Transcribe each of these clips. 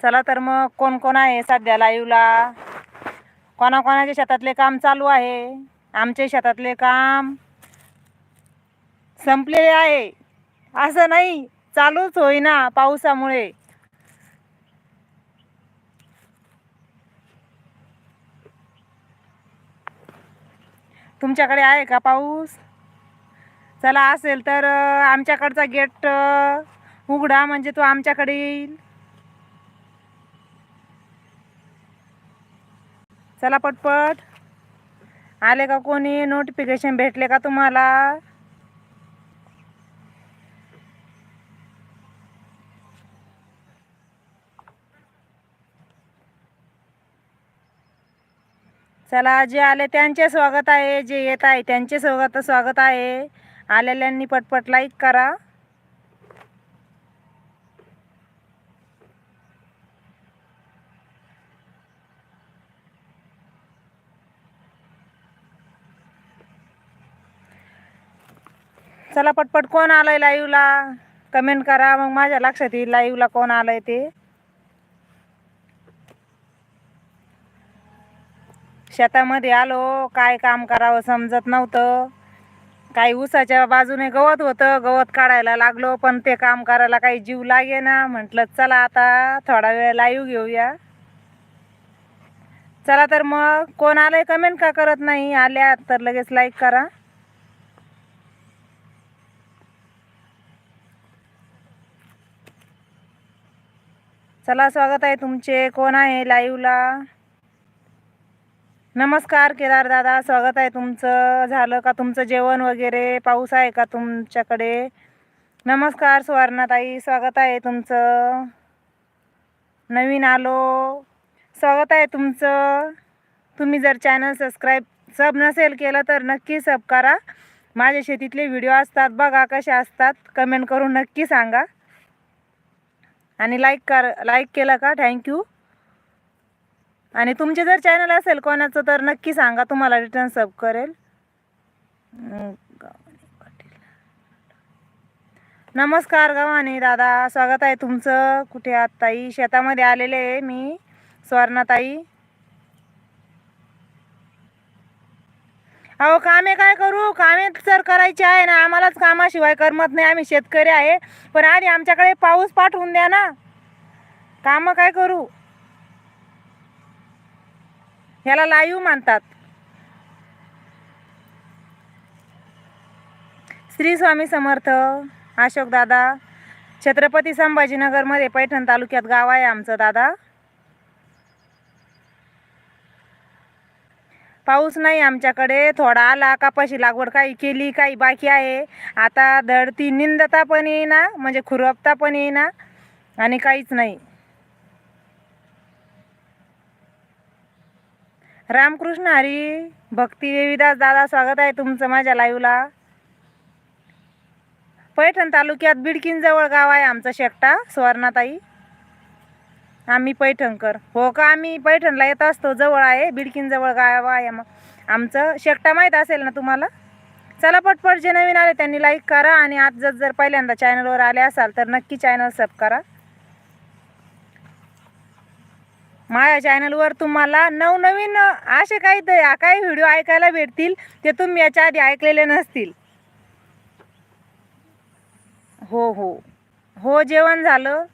चला तर मग कोण कोण आहे सध्या लाईवला कोणाकोणाच्या शेतातले काम चालू आहे? आमचे शेतातले काम संपलेले आहे. असं नाही चालूच होईना पावसामुळे. तुमच्याकडे आहे का पाऊस? चला असेल तर आमच्याकडचा गेट उघडा म्हणजे तो आमच्याकडे येईल. चला पटपट. आले का कोणी? नोटिफिकेशन भेटले का तुम्हाला? चला जे आले त्यांचे स्वागत आहे जे येत आहे त्यांचे स्वागत स्वागत आहे. आलेल्यांनी पटपट लाईक करा. चला पटपट कोण आलंय लाईव्हला कमेंट करा मग माझ्या लक्षात येईल लाईव्हला कोण आलंय ते. शेतामध्ये आलो काय काम करावं समजत नव्हतं. काही ऊसाच्या बाजूने गवत होतं गवत काढायला लागलो पण ते काम करायला काही जीव लागे ना म्हटलं चला आता थोडा वेळ लाईव्ह घेऊया. चला तर मग कोण आलंय कमेंट का करत नाही? आल्या तर लगेच लाईक करा. चला स्वागत आहे तुमचे. कोण आहे लाईव्हला नमस्कार केदार दादा. स्वागत आहे तुमचं. झालं का तुमचं जेवण वगैरे? पाऊस आहे का तुमच्याकडे? नमस्कार सुवर्णाताई. स्वागत आहे तुमचं. नवीन आलो. स्वागत आहे तुमचं. तुम्ही जर चॅनल सबस्क्राईब सब नसेल केलं तर नक्की सब करा. माझ्या शेतीतले व्हिडिओ असतात बघा कसे असतात. कमेंट करून नक्की सांगा. आणि लाईक कर लाईक केलं का? थँक्यू आणि तुमचे जर चॅनल असेल कोणाचं तर नक्की सांगा. तुम्हाला रिटर्न सब करेल. नमस्कार गवानी दादा. स्वागत आहे तुमचं. कुठे आहात ताई? शेतामध्ये आलेले आहे मी स्वर्णाताई अहो कामे काय करू? कामे तर करायची आहे ना. आम्हालाच कामाशिवाय करमत नाही. आम्ही शेतकरी आहे. पण आधी आमच्याकडे पाऊस पाठवून द्या ना. कामं काय करू? ह्याला लाईव्ह मानतात श्री स्वामी समर्थ अशोक दादा छत्रपती संभाजीनगरमध्ये पैठण तालुक्यात गाव आहे आमचं दादा. पाऊस नाही आमच्याकडे. थोडा आला कपाशी लागवड काही केली काही बाकी आहे. आता धड निंदता पण येईना म्हणजे खुरपता पण येईना आणि काहीच नाही. रामकृष्ण हरी भक्ती देवीदास दादा स्वागत आहे तुमचं माझ्या लाईव्हला पैठण तालुक्यात बिडकीनजवळ गाव आहे आमचं शेकटा सुवर्णाताई. आम्ही पैठणकर. हो का? आम्ही पैठणला येत असतो. जवळ आहे. बिडकींजवळ गाव आहे मग. आमचं शेकटा माहीत असेल ना तुम्हाला? चला पटपट जे नवीन आले त्यांनी लाईक करा आणि आज जर जर पहिल्यांदा चॅनलवर आले असाल तर नक्की चॅनल सब करा. माझ्या चॅनलवर तुम्हाला नवनवीन असे काही द- काही व्हिडिओ ऐकायला भेटतील. ते तुम्ही याच्या आधी ऐकलेले नसतील. हो हो. हो जेवण झालं.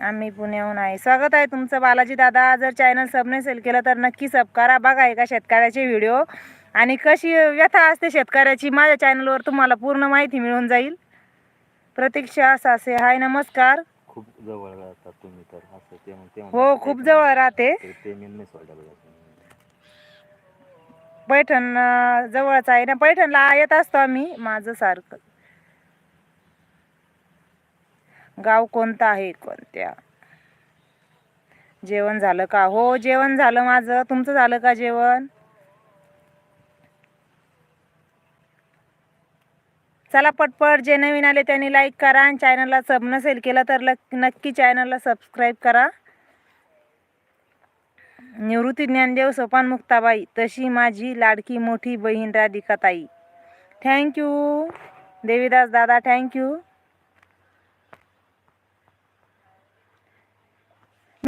आम्ही पुण्याहून आहे. स्वागत आहे तुमचं बालाजी दादा. जर चॅनल सब नसेल केलं तर नक्की सब करा. बघा एका शेतकऱ्याचे व्हिडिओ आणि कशी व्यथा असते शेतकऱ्याची माझ्या चॅनलवर तुम्हाला पूर्ण माहिती मिळून जाईल. प्रतीक्षा सासे हाय नमस्कार. खूप जवळ राहतात तुम्ही तर. असं ते मग ते हो खूप जवळ राहते. ते- मी नाही. पैठण अं, जवळच आहे ना. पैठणला येत असतो आम्ही. माझं सारखं. गाव कोणतं आहे? कोणत्या? जेवण झालं का? हो जेवण झालं माझं. तुमचं झालं का जेवण? चला पटपट जे नवीन आले त्यांनी लाईक करा आणि चॅनलला सब नसेल केलं तर नक्की चॅनलला सबस्क्राईब करा. निवृत्ती ज्ञानदेव सोपान मुक्ताबाई तशी माझी लाडकी मोठी बहीण राधिकाताई. थँक्यू देवीदास दादा थँक्यू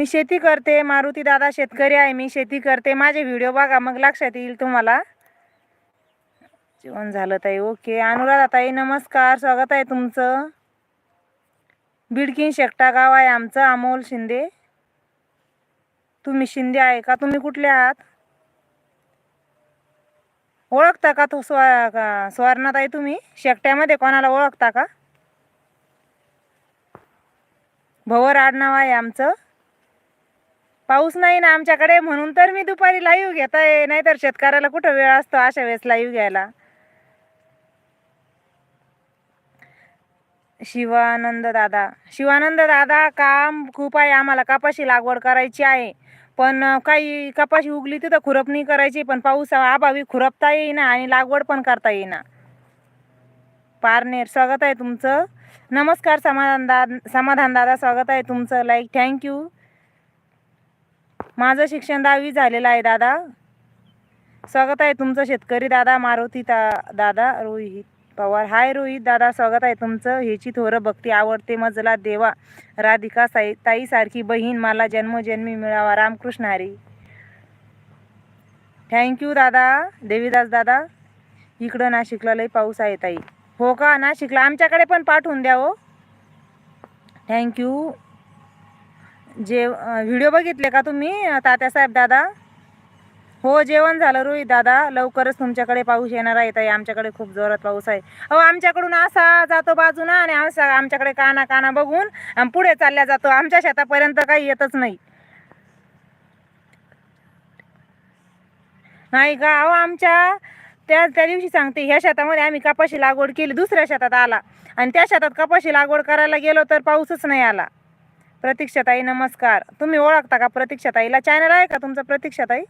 मी शेती करते मारुती दादा शेतकरी आहे मी शेती करते. माझे व्हिडिओ बघा मग लक्षात येईल तुम्हाला. जेवण झालं ताई ओके अनुराधा ताई नमस्कार. स्वागत आहे तुमचं. बिडकीन शेकटा गाव आहे आमचं अमोल शिंदे. तुम्ही शिंदे आहे का? तुम्ही कुठले आहात? ओळखता का तो स्व का आहे तुम्ही? शेकट्यामध्ये कोणाला ओळखता का? भवर आडनाव आहे आमचं. पाऊस नाही ना आमच्याकडे म्हणून तर मी दुपारी लाईव्ह घेत आहे नाहीतर शेतकऱ्याला कुठं वेळ असतो अशा वेळेस लाईव्ह घ्यायला? शिवानंद दादा. शिवानंद दादा काम खूप आहे. आम्हाला कपाशी लागवड करायची आहे. पण काही कपाशी उगली तिथं खुरपणी करायची. पण पाऊस अभावी खुरपता येईना आणि लागवड पण करता येईना. पारनेर स्वागत आहे तुमचं. नमस्कार समाधान दा समाधान दादा स्वागत आहे तुमचं. लाईक थँक्यू माझं शिक्षण दहावी झालेलं आहे दादा. स्वागत आहे तुमचं शेतकरी दादा मारुती ता दादा रोहित पवार. हाय रोहित दादा स्वागत आहे तुमचं. ह्याची थोरं भक्ती आवडते. मजला देवा राधिका साई ताईसारखी बहीण मला जन्मजन्मी मिळावा. रामकृष्ण हरी. थँक्यू दादा. देवीदास दादा इकडं नाशिकला लई पाऊस आहे ताई. हो का? नाशिकला आमच्याकडे पण पाठवून द्या हो. थँक्यू जे व्हिडिओ बघितले का तुम्ही तात्यासाहेब दादा? हो जेवण झालं रोहित दादा. लवकरच तुमच्याकडे पाऊस येणार आहे. ताई आमच्याकडे खूप जोरात पाऊस आहे. अहो आमच्याकडून असा जातो बाजूना आणि असा आमच्याकडे काना काना बघून पुढे चालल्या जातो. आमच्या शेतापर्यंत काही येतच नाही. नाही का? अहो आमच्या त्या त्या दिवशी सांगते ह्या शेतामध्ये आम्ही कपाशी लागवड केली दुसऱ्या शेतात आला. आणि त्या शेतात कपाशी लागवड करायला गेलो तर पाऊसच नाही आला. प्रतीक्षाताई नमस्कार. तुम्ही ओळखता का प्रतीक्षाताईला? चॅनल आहे का तुमचं प्रतीक्षाताई?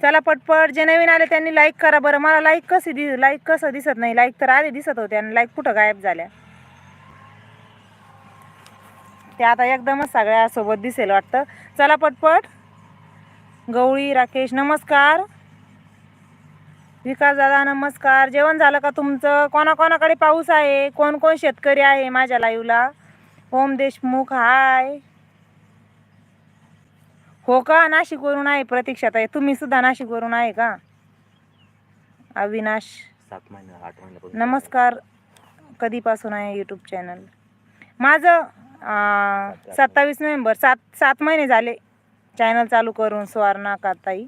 चला पटपट जे नवीन आले त्यांनी लाईक करा बरं. मला लाईक कशी दि लाईक कसं दिसत नाही? लाईक तर आधी दिसत होते आणि लाईक कुठं गायब झाल्या? ते आता एकदमच सगळ्यासोबत दिसेल वाटतं. चला पटपट. गवळी राकेश नमस्कार. विकास दादा नमस्कार. जेवण झालं का तुमचं? कोणाकोणाकडे पाऊस आहे? कोण कोण शेतकरी आहे माझ्या लाईव्हला ओम देशमुख हाय. हो का? नाशिकवरून आहे प्रतीक्षात आहे तुम्ही सुद्धा नाशिकवरून आहे का? अविनाश. सात महिने आठ महिन्यापासून नमस्कार. कधीपासून आहे यूट्यूब चॅनल माझं सत्तावीस. नोव्हेंबर. सात सात महिने झाले. चॅनल चालू करून सुवर्णा काताई.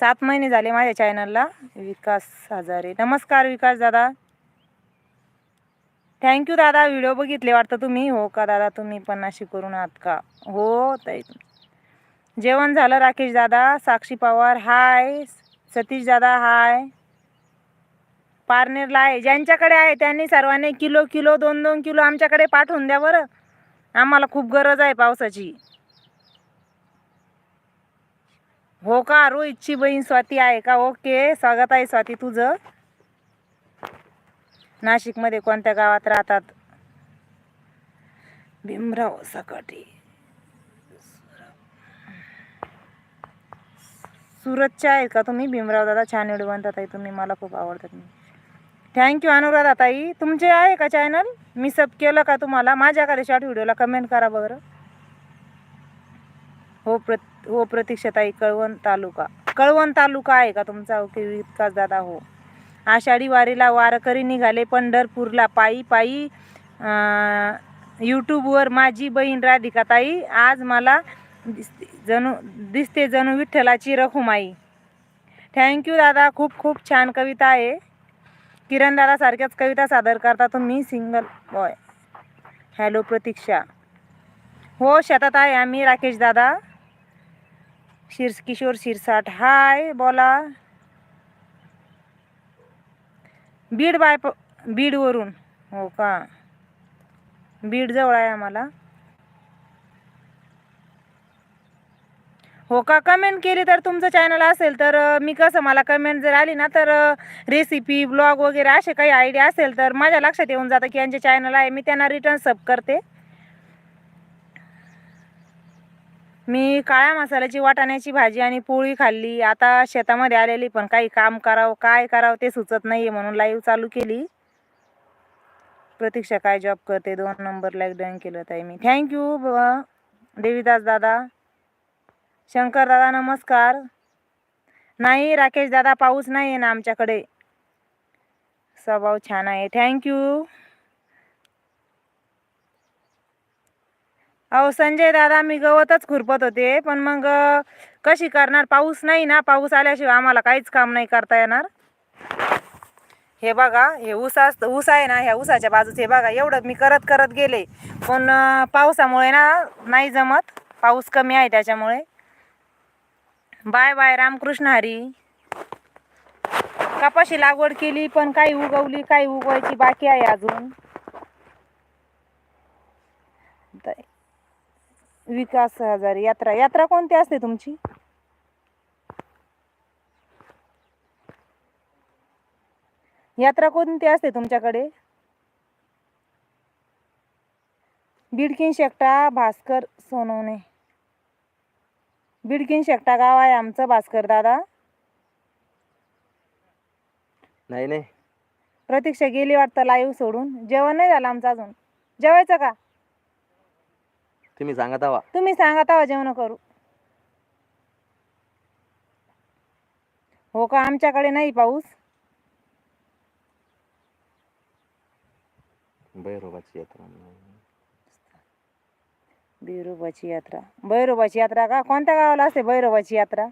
सात महिने झाले माझ्या चॅनलला. विकास हजारे. नमस्कार विकास दादा. थँक्यू दादा. व्हिडिओ बघितले वाटतं तुम्ही? हो का दादा? तुम्ही पण अशी करून आहात का? हो ताई. जेवण झालं राकेश दादा. साक्षी पवार हाय. सतीश दादा हाय. पारनेरला आहे. ज्यांच्याकडे आहे त्यांनी सर्वांनी किलो किलो दोन दोन किलो आमच्याकडे पाठवून द्या बरं. आम्हाला खूप गरज आहे पावसाची. हो का? रोहितची बहीण स्वाती आहे का? ओके. स्वागत आहे स्वाती तुझं. नाशिकमध्ये कोणत्या गावात राहतात? भीमराव सकाटे. सुरतच्या आहेत का तुम्ही? भीमराव दादा छान व्हिडिओ बनतात आहे तुम्ही मला खूप आवडतात. थँक्यू अनुराधा ताई. तुमचे आहे का चॅनल मी सब केलं का तुम्हाला? माझ्याकडे शॉर्ट व्हिडिओला कमेंट करा बरं. हो प्रत हो प्रतीक्षाताई कळवण तालुका. कळवण तालुका आहे का तुमचा? ओके विकास दादा हो. आषाढी वारीला वारकरी निघाले पंढरपूरला. पायी पायी यूट्यूबवर माझी बहीण राधिकाताई आज मला जणू दिसते जणू विठ्ठलाची रखुमाई. थँक्यू दादा खूप खूप छान कविता आहे. किरण दादासारख्याच कविता सादर करता तुम्ही सिंगल बॉय हॅलो प्रतीक्षा. हो शेतात आहे आम्ही राकेश दादा. शिर्स किशोर शिरसाट. हाय बोला. बीड बाय प बीडवरून हो का? बीड जवळ आहे आम्हाला. हो का? कमेंट केली तर तुमचं चॅनल असेल तर मी कसं मला कमेंट जर आली ना तर रेसिपी ब्लॉग वगैरे असे काही आयडिया असेल तर माझ्या लक्षात येऊन जातं की यांचे चॅनल आहे. मी त्यांना रिटर्न सब करते. मी काळ्या मसाल्याची वाटाण्याची भाजी आणि पोळी खाल्ली. आता शेतामध्ये आलेली पण काही काम करावं काय करावं ते सुचत नाही आहे म्हणून लाईव्ह चालू केली. प्रतीक्षा काय जॉब करते? दोन नंबर लाईक डन केलं ताई मी. थँक्यू देवीदास दादा. शंकर दादा नमस्कार. नाही राकेश दादा पाऊस नाही आहे ना आमच्याकडे. स्वभाव छान आहे. थँक्यू अहो संजय दादा मी गवतच खुरपत होते पण मग कशी करणार? पाऊस नाही ना पाऊस आल्याशिवाय आम्हाला काहीच काम नाही करता येणार. हे बघा हे ऊस असतं ऊस आहे ना ह्या ऊसाच्या बाजूच हे बघा एवढं मी करत करत गेले. पण पावसामुळे ना नाही जमत. पाऊस कमी आहे त्याच्यामुळे. Bye bye Ramkrishna Hari. कपाशी लागवड केली पण काही उगवली काही उगवायची बाकी आहे अजून. विकास हजारी यात्रा यात्रा कोणती असते तुमची? यात्रा कोणती असते तुमच्याकडे? बिडकीन शेकटा भास्कर सोनवणे. बिडकीन शेकटा गाव आहे आमचं भास्कर दादा. नाही नाही. प्रतीक्षा गेली वाटतं लाईव्ह सोडून. जेवण नाही झालं आमचं अजून. जेवायचं का? तुम्ही सांगा तवा तुम्ही सांगा तेव्हा जेवण करू. हो का? आमच्याकडे नाही पाऊस. भैरोबाची यात्रा भैरोबाची यात्रा. भैरोबाची यात्रा का? कोणत्या गावाला असते भैरोबाची यात्रा?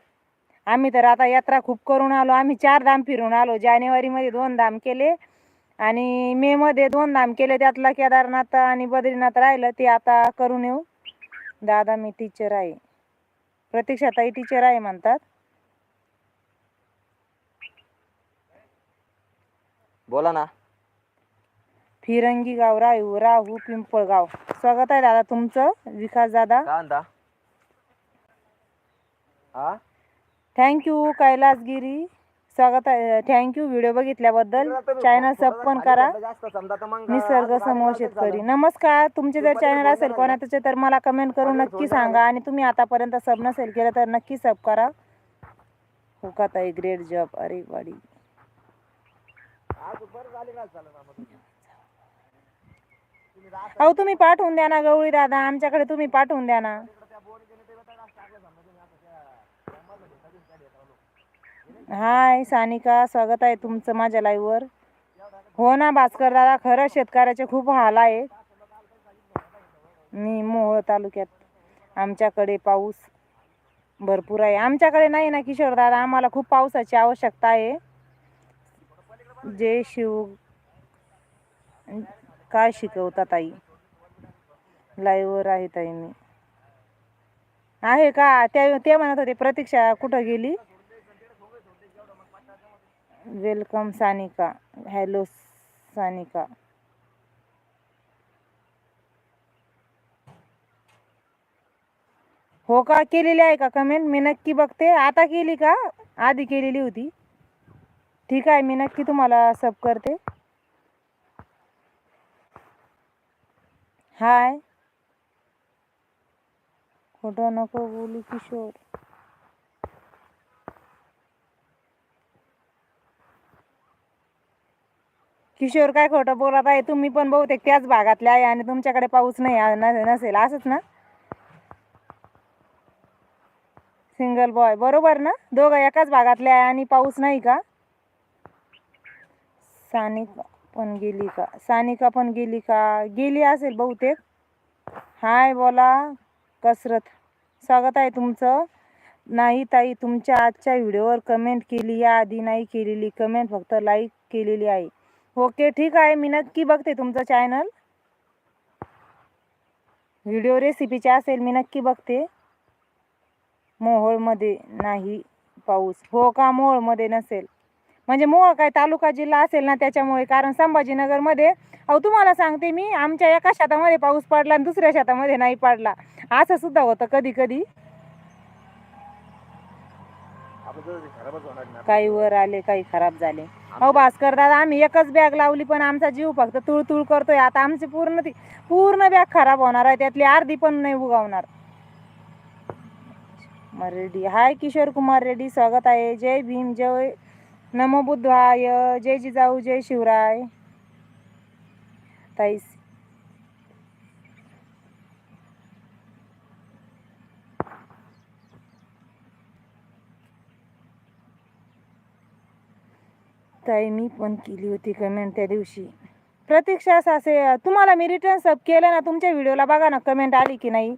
आम्ही तर आता यात्रा खूप करून आलो. आम्ही चार धाम फिरून आलो. जानेवारीमध्ये दोन धाम केले आणि मेमध्ये दोन धाम केले. त्यातला केदारनाथ आणि बद्रीनाथ राहिलं. ते आता करून येऊ. दादा मी टीचर आहे. प्रतीक्षा ताई टीचर आहे म्हणतात. बोला ना. फिरंगी गाव राहू राहू पिंपळगाव. स्वागत आहे दादा तुमचं. विकास दादा. का म्हणता? हा थँक्यू कैलासगिरी. स्वागत आहे. थँक्यू व्हिडिओ बघितल्याबद्दल चॅनल सब पण करा. निसर्ग समोर शेतकरी. नमस्कार. तुमचे जर चॅनल असेल कोणाचे तर मला कमेंट करून नक्की सांगा. आणि तुम्ही आतापर्यंत सब नसेल केलं तर नक्की सब करा. हो का ताई ग्रेट जॉब अरे वाडी अहो तुम्ही पाठवून द्या ना गवळी दादा. आमच्याकडे तुम्ही पाठवून द्या ना. हाय सानिका स्वागत आहे तुमचं माझ्या लाईव्हवर हो ना भास्कर दादा खरं शेतकऱ्याचे खूप हाल आहे. मी मोहोळ तालुक्यात. आमच्याकडे पाऊस भरपूर आहे. आमच्याकडे नाही ना किशोर दादा आम्हाला खूप पावसाची आवश्यकता आहे. जय शिव. काय शिकवता ताई? लाईव्हवर आहे ताई मी. आहे का? त्या ते म्हणत होते प्रतीक्षा कुठं गेली? Welcome Sanika hello Sanika. हो का केलेली आहे का कमेंट मी नक्की बघते. आता केली का? आधी केलेली होती. ठीक आहे मी नक्की तुम्हाला सब करते. हाय खोटं नको बोलू किशोर. किशोर काय खोटं बोलत आहे? तुम्ही पण बहुतेक त्याच भागातले आहे आणि तुमच्याकडे पाऊस नाही न- नसेल. असंच ना? Single boy. बरोबर ना? दोघं एकाच भागातले आहे आणि पाऊस नाही का? सानिका पण गेली का? सानिका पण गेली का? गेली असेल बहुतेक. हाय बोला कसरत. स्वागत आहे तुमचं. नाही ताई तुमच्या आजच्या व्हिडिओवर कमेंट केली. या आधी नाही केलेली. कमेंट फक्त लाईक केलेली आहे. ओके ठीक आहे. मी नक्की बघते तुमचं चॅनल व्हिडिओ रेसिपीचे असेल मी नक्की बघते. मोहोळमध्ये नाही पाऊस. हो का? मोहोळमध्ये नसेल. म्हणजे मोहोळ काय तालुका जिल्हा असेल ना त्याच्यामुळे कारण संभाजीनगरमध्ये अहो तुम्हाला सांगते मी आमच्या एका शेतामध्ये पाऊस पडला आणि दुसऱ्या शेतामध्ये नाही पडला. असं सुद्धा होतं कधी कधी काही वर आले काही खराब झाले. अहो भास्कर दादा आम्ही एकच बॅग लावली पण आमचा जीव फक्त तुळतुळ करतोय. आता आमची पूर्ण ती पूर्ण बॅग खराब होणार आहे. त्यातली अर्धी पण नाही उगवणार. रेड्डी हाय किशोर कुमार रेड्डी स्वागत आहे. जय भीम जय नमो बुद्धाय. जय जिजाऊ जय शिवराय. ताईस ताई मी पण केली होती कमेंट त्या दिवशी. प्रतीक्षा सासे तुम्हाला मी रिटर्न सब केलं ना तुमच्या व्हिडिओला बघा ना कमेंट आली की नाही?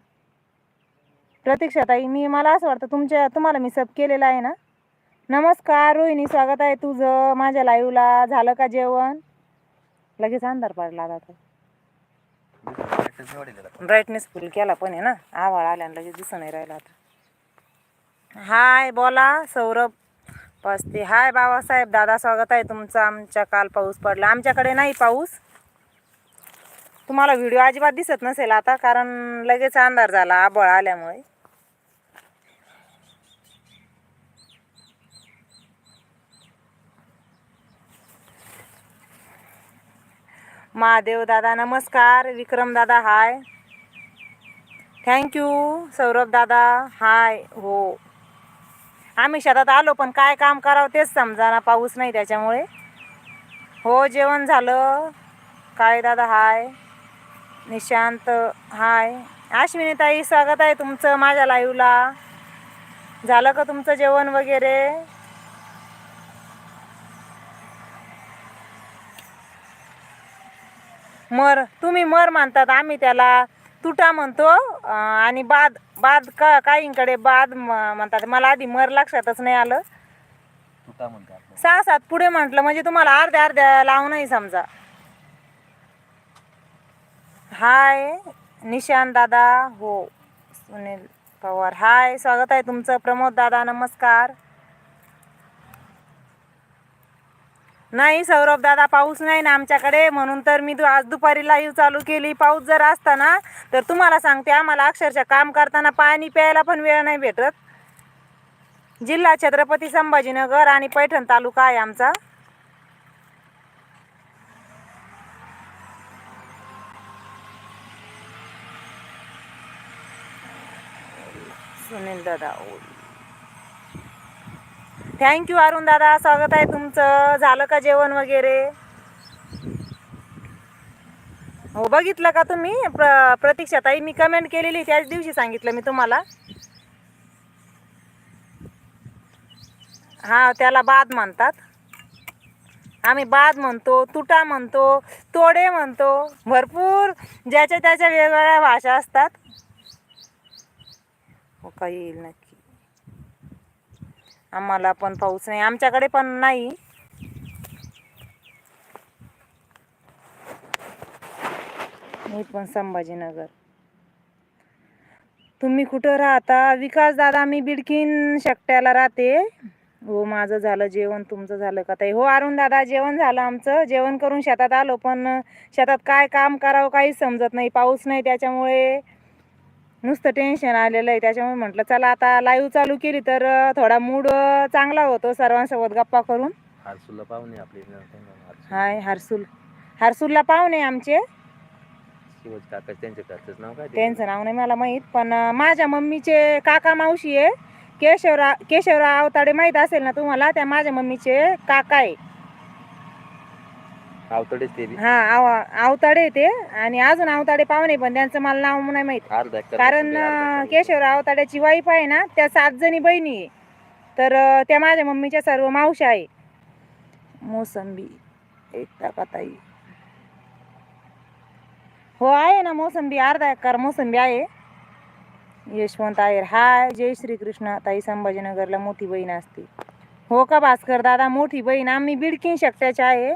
प्रतीक्षा ताई मी मला असं वाटतं तुमच्या तुम्हाला मी सब केलेलं आहे ना? नमस्कार रोहिणी स्वागत आहे तुझं. माझ्या लाईव्हला झालं का जेवण? लगेच अंधार पडला आता ब्राईटनेस फुल केला पण आहे ना? आवाळ आल्यानं लगेच दिसून नाही राहिला आता. हाय बोला सौरभ. पस्ते. हाय बाबासाहेब दादा स्वागत आहे तुमचं. आमच्या काल पाऊस पडला. आमच्याकडे नाही पाऊस. तुम्हाला व्हिडिओ अजिबात दिसत नसेल आता कारण लगेच अंधार झाला आबळ आल्यामुळे. महादेव दादा नमस्कार. विक्रम दादा हाय. थँक्यू सौरभ दादा हाय. हो. आम्ही शेतात आलो पण काय काम करावं तेच समजाना पाऊस नाही त्याच्यामुळे. हो जेवण झालं. काय दादा हाय. निशांत हाय. अश्विनी ताई स्वागत आहे तुमचं माझ्या लाईव्हला झालं का तुमचं जेवण वगैरे? मर तुम्ही मर मानतात आम्ही त्याला. तुटा म्हणतो आणि बाद बाद का काहींकडे बाद म्हणतात. मला आधी मर लक्षातच नाही आलं. तुटा सहा सात पुढे म्हटलं म्हणजे तुम्हाला अर्ध्या अर्ध्या लावूनही समजा. हाय निशांत दादा. हो सुनील पवार. हाय स्वागत आहे तुमचं. प्रमोद दादा नमस्कार. नाही सौरभ दादा पाऊस नाही ना आमच्याकडे. म्हणून तर मी दु- आज दुपारी लाईव्ह चालू केली. पाऊस जर असता ना तर तुम्हाला सांगते आम्हाला अक्षरशः काम करताना पाणी प्यायला पण वेळ नाही भेटत. जिल्हा छत्रपती संभाजीनगर आणि पैठण तालुका आहे आमचा. सुनील दादा थँक्यू अरुण दादा. स्वागत आहे तुमचं. झालं का जेवण वगैरे? हो बघितलं का तुम्ही? प्र प्रतीक्षाताई मी कमेंट केलेली त्याच दिवशी सांगितलं मी तुम्हाला. हा त्याला बाद म्हणतात. आम्ही बाद म्हणतो तुटा म्हणतो तोडे म्हणतो. भरपूर ज्याच्या त्याच्या वेगवेगळ्या भाषा असतात. हो काही येईल नक्की. आम्हाला पण पाऊस नाही. आमच्याकडे पण नाही. मी पण संभाजीनगर. तुम्ही कुठं राहता? विकास दादा मी बिडकीन शकट्याला राहते. हो माझं झालं जेवण. तुमचं झालं का ताई? हो अरुण दादा जेवण झालं आमचं. जेवण करून शेतात आलो पण शेतात काय काम करावं काहीच समजत नाही. पाऊस नाही त्याच्यामुळे. नुसतं टेन्शन आलेलं आहे. त्याच्यामुळे म्हटलं चला आता लाईव्ह चालू केली तर थोडा मूड चांगला होतो सर्वांसोबत गप्पा करून. हारसूला पाहुणे आपले. हाय हर्सुल हर्सुलला पाहुणे आमचे. शिवाजी काका त्यांच्या घरचंच नाव काय? ते? त्यांचं नाव नाही मला माहीत पण माझ्या मम्मीचे काका मावशी आहे. केशवराव केशवराव आवताडे माहीत असेल ना तुम्हाला? त्या माझ्या मम्मीचे काका आहे. आवतडेच ते बी. हा आव आवताडे ते. आणि अजून आवताडे पाहुणे पण त्यांचं मला नाव नाही माहीत. अर्धा एकर कारण नसून ते अर्धा अं, एकर. केशवराव आवताड्याची वाईफ आहे ना त्या सात जणी बहिणी आहे. तर अं, त्या माझ्या मम्मीच्या सर्व मावशा आहे. मोसंबी एकता का ताई? हो आहे ना मोसंबी अर्धा एकर मोसंबी आहे. यशवंत आयर हाय. जय श्रीकृष्ण. ताई संभाजीनगरला मोठी बहीण असते. हो का भास्कर दादा मोठी बहीण. आम्ही बिडकीन शकट्याच्या आहे.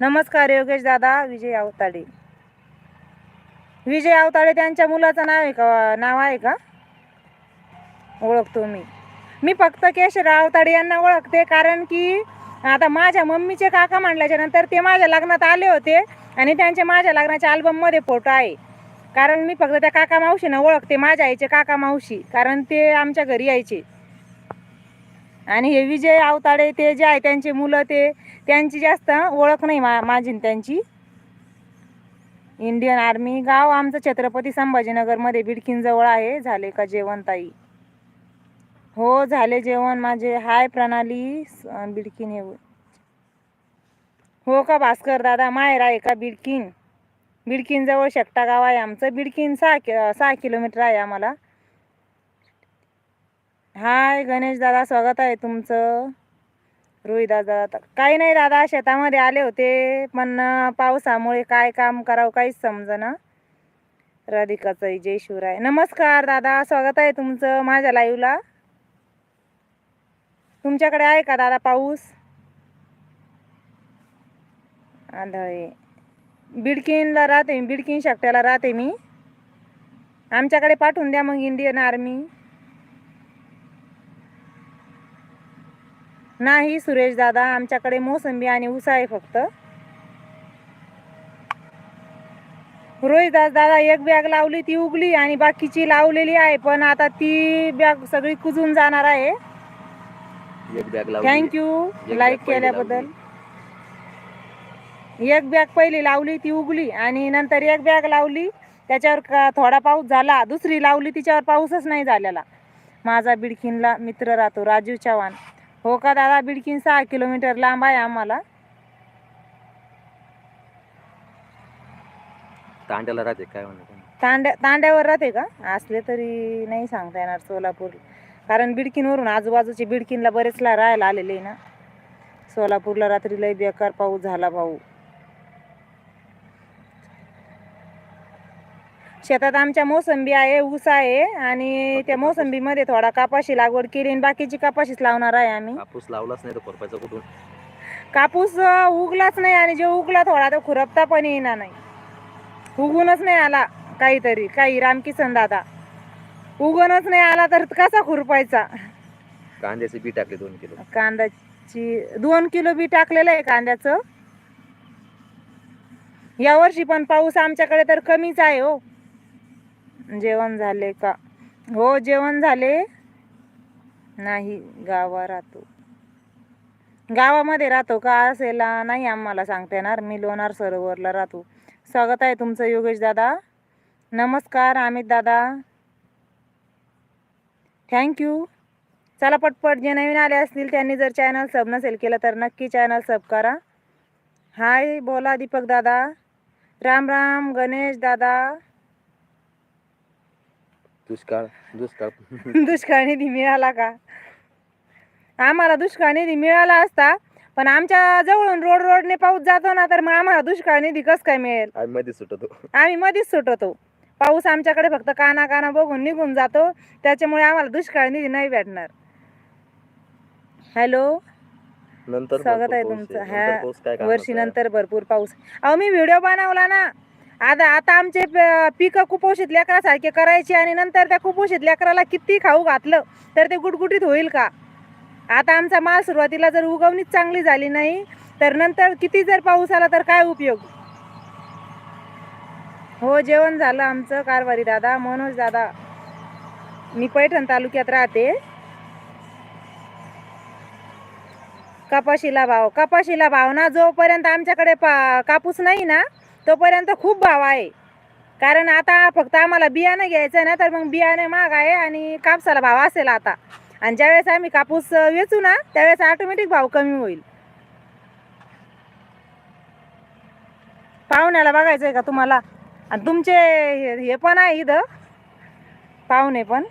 नमस्कार योगेश दादा विजय अवताडे विजय अवताडे त्यांच्या मुलाचं नाव आहे का? नाव आहे का? ओळखतो मी. मी फक्त केशवराव अवताडे यांना ओळखते कारण की आता माझ्या मम्मीचे काका म्हणल्याच्या नंतर ते माझ्या लग्नात आले होते आणि त्यांचे माझ्या लग्नाच्या अल्बममध्ये फोटो आहे. कारण मी फक्त त्या काका मावशीनं ओळखते माझ्या आईचे काका मावशी कारण ते आमच्या घरी यायचे. आणि हे विजय अवताडे ते जे आहे त्यांचे मुलं ते त्यांची जास्त ओळख नाही मा माझी त्यांची. इंडियन आर्मी गाव आमचं छत्रपती संभाजीनगरमध्ये बिडकीनजवळ आहे. झाले का जेवण ताई? हो झाले जेवण. माझे हाय प्रणाली बिडकिन बिडकीन हे. हो का भास्कर दादा? माहेर आहे का बिडकीन? बिडकीनजवळ शेकटा गाव आहे आमचं. बिडकीन सहा कि सहा किलोमीटर आहे आम्हाला. हाय गणेश दादा स्वागत आहे तुमचं. रोहित दादा काही नाही दादा शेतामध्ये आले होते पण पावसामुळे काय काम करावं काहीच समजना. राधिकाचं जय शिवराय नमस्कार दादा स्वागत आहे तुमचं माझ्या लाईव्हला तुमच्याकडे आहे का दादा पाऊस? आंधळे. बिडकीनला राहते मी बिडकीन शकट्याला राहते मी. आमच्याकडे पाठवून द्या मग इंडियन आर्मी. नाही सुरेश दादा आमच्याकडे मोसंबी आणि ऊस आहे फक्त. रोहित दास दादा एक बॅग लावली ती उगली आणि बाकीची लावलेली आहे पण आता ती बॅग सगळी कुजून जाणार आहे. थँक्यू लाईक केल्याबद्दल. एक बॅग पहिली लावली ती उगली आणि नंतर एक बॅग लावली त्याच्यावर का थोडा पाऊस झाला दुसरी लावली तिच्यावर पाऊसच नाही झालेला. माझा बिडकीनला मित्र राहतो राजीव चव्हाण. हो का दादा? बिडकीन सहा किलोमीटर लांब आहे आम्हाला. तांड्याला राहते काय म्हणत तांड्या तांड्यावर राहते का? असले तरी नाही सांगता येणार सोलापूर. कारण बिडकीनवरून आजूबाजूचे बिडकीनला बरेचला राहायला आलेले ना. सोलापूरला रात्री लय बेकार पाऊस झाला भाऊ. शेतात आमच्या मोसंबी आहे ऊस आहे आणि त्या मोसंबीमध्ये थोडा कापाशी लागवड केली आणि बाकीची कापाशीच लावणार आहे आम्ही. कापूस लावलाच नाही तर खुरपायचा कुठून? कापूस अं, उगलाच नाही आणि जो उगला थोडा तो खुरपता पण येणार नाही. उगूनच नाही आला काहीतरी काही रामकिसन दादा. उगवणच नाही आला तर कसा खुरपायचा? कांद्याचे बी टाकले दोन किलो. कांद्याची दोन किलो बी टाकलेलं आहे कांद्याचं. यावर्षी पण पाऊस आमच्याकडे तर कमीच आहे हो. जेवण झाले का? हो जेवण झाले. नाही गावा राहतो. गावामध्ये राहतो का? असेल नाही आम्हाला सांगता येणार. मी लोणार सरोवरला राहतो. स्वागत आहे तुमचं योगेश दादा. नमस्कार अमित दादा. थँक्यू चला पटपट जे नवीन आले असतील त्यांनी जर चॅनल सब नसेल केलं तर नक्की चॅनल सब करा. हाय बोला दीपक दादा. राम राम गणेश दादा. दुष्काळ दुष्काळ. दुष्काळ निधी मिळाला का? आम्हाला दुष्काळ निधी मिळाला असता पण आमच्या जवळून रोड रोडने पाऊस जातो ना तर मग आम्हाला दुष्काळ निधी कसं काय मिळेल? आम्ही मध्ये सुटतो. आम्ही मध्येच सुटवतो पाऊस आमच्याकडे फक्त काना काना बघून निघून जातो त्याच्यामुळे आम्हाला दुष्काळ निधी नाही भेटणार. हॅलो? नंतर स्वागत आहे तुमचं. ह्या वर्षी? नंतर भरपूर पाऊस. अहो मी व्हिडिओ बनवला ना आता आता आमचे पिकं कुपोषित लेकरासारखे करायचे आणि नंतर त्या कुपोषित लेकराला किती खाऊ घातलं तर ते गुटगुटीत होईल का? आता आमचा माल सुरुवातीला जर उगवणीच चांगली झाली नाही तर नंतर किती जर पाऊस आला तर काय उपयोग? हो जेवण झालं आमचं कारवारी दादा मनोज दादा. मी पैठण तालुक्यात राहते. कपाशीला भाव कपाशीला भाव ना जोपर्यंत आमच्याकडे पा कापूस नाही ना तोपर्यंत खूप भाव आहे. कारण आता फक्त आम्हाला बियाणं घ्यायचं ना तर मग बियाणे महाग आहे आणि कापसाला भाव असेल आता. आणि ज्यावेळेस आम्ही कापूस वेचू ना त्यावेळेस ऑटोमॅटिक भाव कमी होईल. पाहुण्याला बघायचं आहे का तुम्हाला? आणि तुमचे हे हे पण आहे इथं. पाहुणे पण.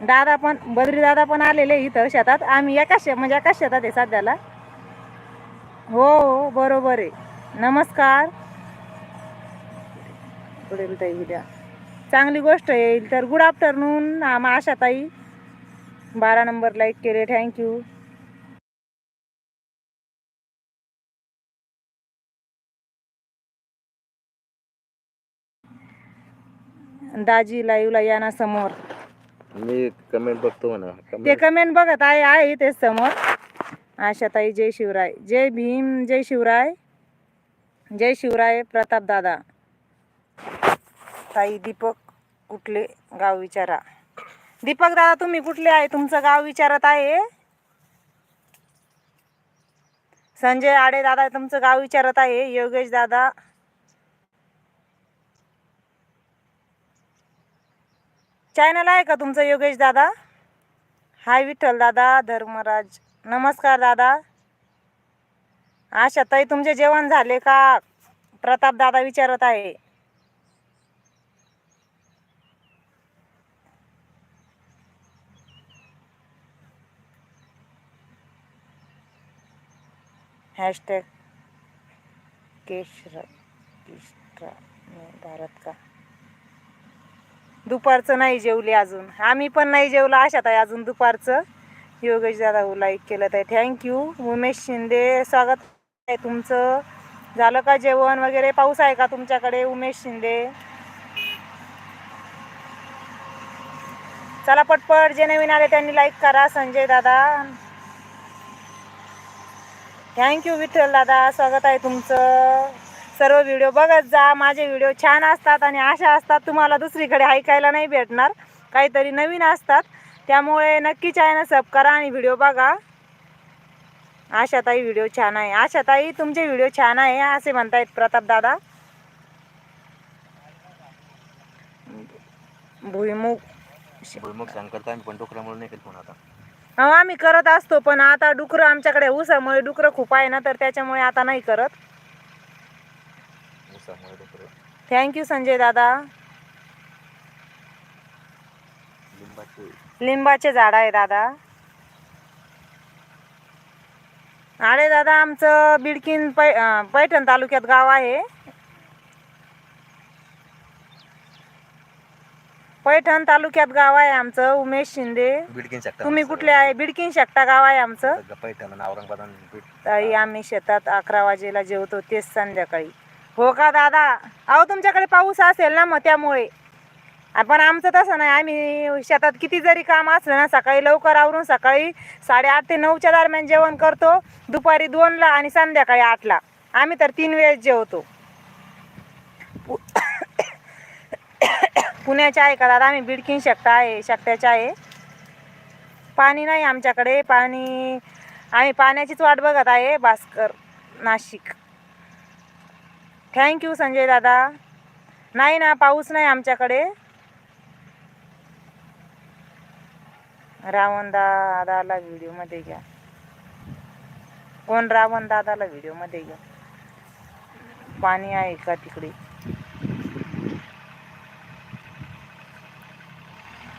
दादा पण बद्री दादा पण आलेले इथं शेतात. आम्ही एकाच म्हणजे एकाच शेतात आहे सध्याला. हो हो बरोबर आहे. नमस्कार. ताई उद्या. चांगली गोष्ट येईल. तर गुड आफ्टरनून आम्हा आशा ताई. बारा नंबर लाईक केले थँक्यू दाजी लाईव्हला या ना समोर. मी कमेंट बघतो म्हणा. ते कमेंट कमेंट बघत आहे आहे ते समोर. आशाताई जय शिवराय. जय भीम जय शिवराय. जय शिवराय प्रताप दादा. ताई दीपक कुठले? गाव विचारा. दीपक दादा तुम्ही कुठले आहे? तुमचं गाव विचारत आहे. संजय आडे दादा तुमचं गाव विचारत आहे. योगेश दादा. चॅनल आहे का तुमचं योगेश दादा? हाय विठ्ठल दादा धर्मराज. नमस्कार दादा. आशा ताई तुमचे जेवण झाले का? प्रताप दादा विचारत आहे. हॅशटॅग केशर केशरा भारत का? दुपारचं नाही जेवली अजून. आम्ही पण नाही जेवलो आशात आहे अजून दुपारचं. योगेश दादा लाईक केलं तर थँक्यू उमेश शिंदे स्वागत आहे तुमचं. झालं का जेवण वगैरे? पाऊस आहे का तुमच्याकडे उमेश शिंदे? चला पटपट जे नवीन आले त्यांनी लाईक करा. संजय दादा. थँक्यू विठ्ठल दादा. स्वागत आहे तुमचं. सर्व व्हिडिओ बघत जा. माझे व्हिडिओ छान असतात आणि अशा असतात. तुम्हाला दुसरीकडे ऐकायला नाही भेटणार. काहीतरी नवीन असतात. त्यामुळे नक्की चॅनल सब करा आणि व्हिडिओ बघा. आशाताई व्हिडिओ छान आहे. आशाताई तुमचे व्हिडिओ छान आहे असे म्हणतायत प्रताप दादा. भुईमुग. भुईमुग सांगता पण डोकऱ्यामुळे नाही फोन आता. हो आम्ही करत असतो पण आता डुकरं आमच्याकडे ऊसामुळे डुकरं खूप आहे ना तर त्याच्यामुळे आता नाही करत. थँक्यू संजय दादा. लिंबाचे झाड आहे दादा. अरे दादा आमचं बिडकीन पै पैठण तालुक्यात गाव आहे. पैठण तालुक्यात गाव आहे आमचं उमेश शिंदे. बिडकीन शकता तुम्ही कुठले आहे? बिडकीन शकता गाव आहे आमचं. पैठण औरंगाबाद ताई आम्ही शेतात अकरा वाजेला जेवतो तेच संध्याकाळी. हो का दादा? अहो तुमच्याकडे पाऊस असेल ना मग त्यामुळे. पण आमचं तसं नाही. आम्ही शेतात किती जरी काम असलं ना सकाळी लवकर आवरून सकाळी साडेआठ ते नऊच्या दरम्यान जेवण करतो. दुपारी दोनला आणि संध्याकाळी आठला. आम्ही तर तीन वेळेस जेवतो. पु- पुण्याच्या आहे का दादा? आम्ही बिडकीन शकता आहे शकट्याच्या आहे. पाणी नाही आमच्याकडे. पाणी आम्ही पाण्याचीच वाट बघत आहे भास्कर नाशिक. थँक्यू संजय दादा. नाही ना पाऊस नाही आमच्याकडे. रावण दादाला व्हिडिओमध्ये घ्या. कोण रावण दादाला व्हिडिओमध्ये घ्या? पाणी आहे का तिकडे?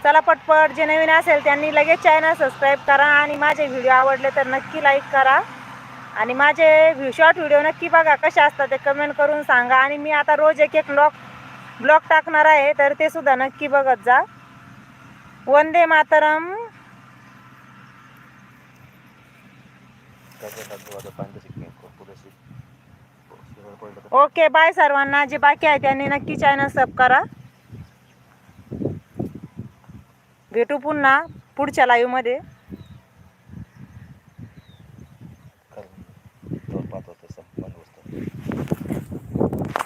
चला पटपट जे नवीन असेल त्यांनी लगेच चॅनल सबस्क्राईब करा आणि माझे व्हिडिओ आवडले तर नक्की लाईक करा. आणि माझे शॉर्ट व्हिडिओ नक्की बघा कसे असतात ते कमेंट करून सांगा. आणि मी आता रोज एक एक ब्लॉग ब्लॉग टाकणार आहे तर ते सुद्धा नक्की बघत जा. वंदे मातरम त्याच्यात पाणी शिकणे पुरेशी पडलं तर ओके बाय सर्वांना. जे बाकी आहे त्यांनी नक्की चॅनल सब करा. भेटू पुन्हा पुढच्या लाईव्हमध्ये